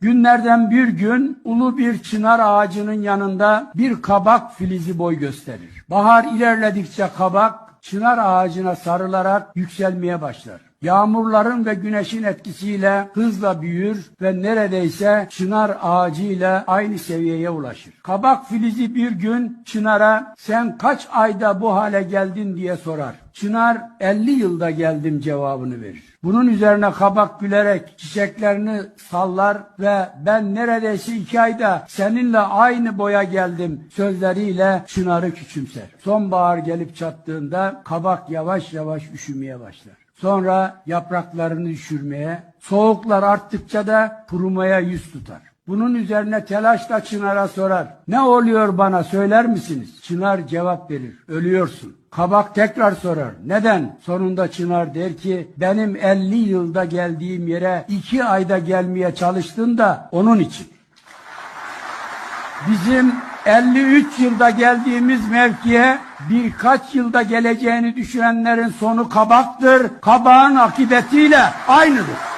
Günlerden bir gün ulu bir çınar ağacının yanında bir kabak filizi boy gösterir. Bahar ilerledikçe kabak çınar ağacına sarılarak yükselmeye başlar. Yağmurların ve güneşin etkisiyle hızla büyür ve neredeyse çınar ağacı ile aynı seviyeye ulaşır. Kabak filizi bir gün çınara sen kaç ayda bu hale geldin diye sorar. Çınar 50 yılda geldim cevabını verir. Bunun üzerine kabak gülerek çiçeklerini sallar ve ben neredeyse iki ayda seninle aynı boya geldim sözleriyle çınarı küçümser. Sonbahar gelip çattığında kabak yavaş yavaş üşümeye başlar. Sonra yapraklarını düşürmeye, soğuklar arttıkça da kurumaya yüz tutar. Bunun üzerine telaşla Çınar'a sorar. Ne oluyor bana söyler misiniz? Çınar cevap verir. Ölüyorsun. Kabak tekrar sorar. Neden? Sonunda Çınar der ki benim 50 yılda geldiğim yere 2 ayda gelmeye çalıştın da onun için. Bizim 53 yılda geldiğimiz mevkiye birkaç yılda geleceğini düşünenlerin sonu kabaktır. Kabağın akıbetiyle aynıdır.